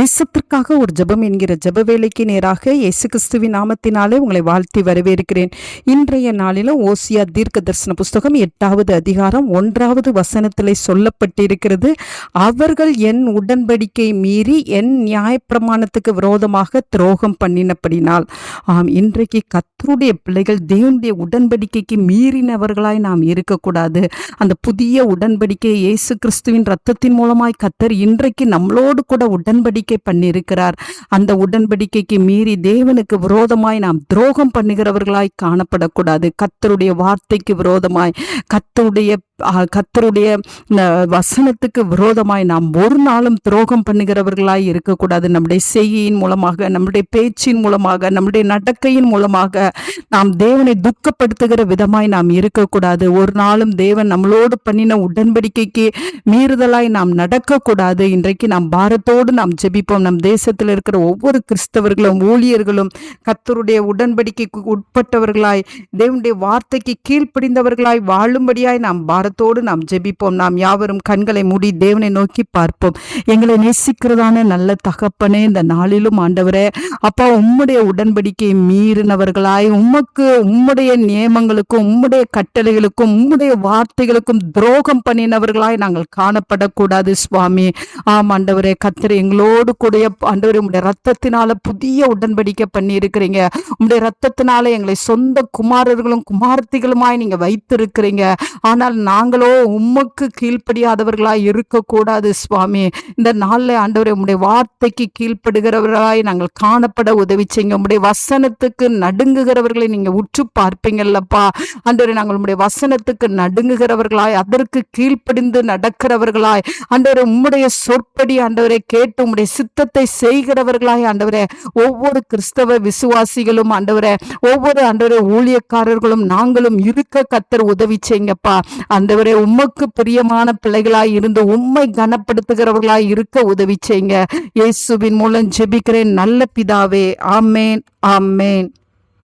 தேசத்திற்காக ஒரு ஜெபம் என்கிற ஜெப வேலைக்கு நேராக இயேசு கிறிஸ்துவின் நாமத்தினாலே உங்களை வாழ்த்தி வரவேற்கிறேன். இன்றைய நாளிலும் ஓசியா தீர்க்க தரிசன புஸ்தகம் எட்டாவது அதிகாரம் ஒன்றாவது வசனத்திலே சொல்லப்பட்டிருக்கிறது. அவர்கள் என் உடன்படிக்கை மீறி என் நியாயப்பிரமாணத்துக்கு விரோதமாக துரோகம் பண்ணினபடினால் ஆம் இன்றைக்கு கத்தருடைய பிள்ளைகள் தேவனுடைய உடன்படிக்கைக்கு மீறினவர்களாய் நாம் இருக்கக்கூடாது. அந்த புதிய உடன்படிக்கை இயேசு கிறிஸ்துவின் ரத்தத்தின் மூலமாய் கத்தர் இன்றைக்கு நம்மளோடு கூட உடன்படிக்கை உடன்படிக்கை பண்ணியிருக்கிறார். அந்த உடன்படிக்கைக்கு மீறி தேவனுக்கு விரோதமாய் நாம் துரோகம் பண்ணுகிறவர்களாய் காணப்படக்கூடாது. கத்தருடைய வார்த்தைக்கு விரோதமாய் கத்தருடைய கத்தருடைய வசனத்துக்கு விரோதமாய் நாம் ஒரு நாளும் துரோகம் பண்ணுகிறவர்களாய் இருக்கக்கூடாது. நம்முடைய செய்யின் மூலமாக நம்முடைய பேச்சின் மூலமாக நம்முடைய நடக்கையின் மூலமாக நாம் தேவனை துக்கப்படுத்துகிற விதமாய் நாம் இருக்கக்கூடாது. ஒரு நாளும் தேவன் நம்மளோடு பண்ணின உடன்படிக்கைக்கு மீறுதலாய் நாம் நடக்கக்கூடாது. இன்றைக்கு நாம் பாரத்தோடு நாம் ஜெபிப்போம். நம் தேசத்தில் இருக்கிற ஒவ்வொரு கிறிஸ்தவர்களும் ஊழியர்களும் கத்தருடைய உடன்படிக்கைக்கு உட்பட்டவர்களாய் தேவனுடைய வார்த்தைக்கு கீழ்ப்படிந்தவர்களாய் வாழும்படியாய் நாம் பாரத்தோடு நாம் ஜெபிப்போம். நாம் யாவரும் கண்களை மூடி தேவனை நோக்கி பார்ப்போம். எங்களை நேசிக்கிறதான நல்ல தகப்பனே இந்த நாளிலும் ஆண்டவரே அப்பா உம்முடைய உடன்படிக்கையை மீறினவர்களாய் உமக்கு உம்முடைய நியமங்களுக்கும் உம்முடைய கட்டளைகளுக்கும் உம்முடைய வார்த்தைகளுக்கும் துரோகம் பண்ணினவர்களாய் நாங்கள் காணப்படக்கூடாது சுவாமி. ஆம் ஆண்டவரே கத்திர எங்களோடு எங்களோடு கூடிய ஆண்டவர் உங்களுடைய ரத்தத்தினால புதிய உடன்படிக்கை பண்ணி இருக்கிறீங்க உங்களுடைய ரத்தத்தினால எங்களை சொந்த குமாரர்களும் குமார்த்திகளுமாய் நீங்க வைத்திருக்கிறீங்க. ஆனால் நாங்களோ உமக்கு கீழ்ப்படியாதவர்களாய் இருக்கக்கூடாது சுவாமி. இந்த நாளில் ஆண்டவரை உங்களுடைய வார்த்தைக்கு கீழ்ப்படுகிறவர்களாய் நாங்கள் காணப்பட உதவி செய்யுங்க. உங்களுடைய வசனத்துக்கு நடுங்குகிறவர்களை நீங்க உற்று பார்ப்பீங்கல்லப்பா. ஆண்டவரே நாங்கள் உங்களுடைய வசனத்துக்கு நடுங்குகிறவர்களாய் அதற்கு கீழ்ப்படிந்து நடக்கிறவர்களாய். அன்றவரை உம்முடைய சொற்படி அன்றவரை கேட்டு உம்முடைய சித்தத்தை செய்கிறவர்களாய் ஆண்டவரே ஒவ்வொரு கிறிஸ்தவ விசுவாசிகளும் ஆண்டவரே ஒவ்வொரு ஆண்டவரே ஊழியக்காரர்களும் நாங்களும் இருக்க கத்தர் உதவி செய்யுங்கப்பா. ஆண்டவரே உமக்கு பிரியமான பிள்ளைகளாய் இருந்து உம்மை கனப்படுத்துகிறவர்களாய் இருக்க உதவி செய்யுங்க. இயேசுவின் மூலம் ஜெபிக்கிறேன் நல்ல பிதாவே. ஆமேன் ஆமேன்.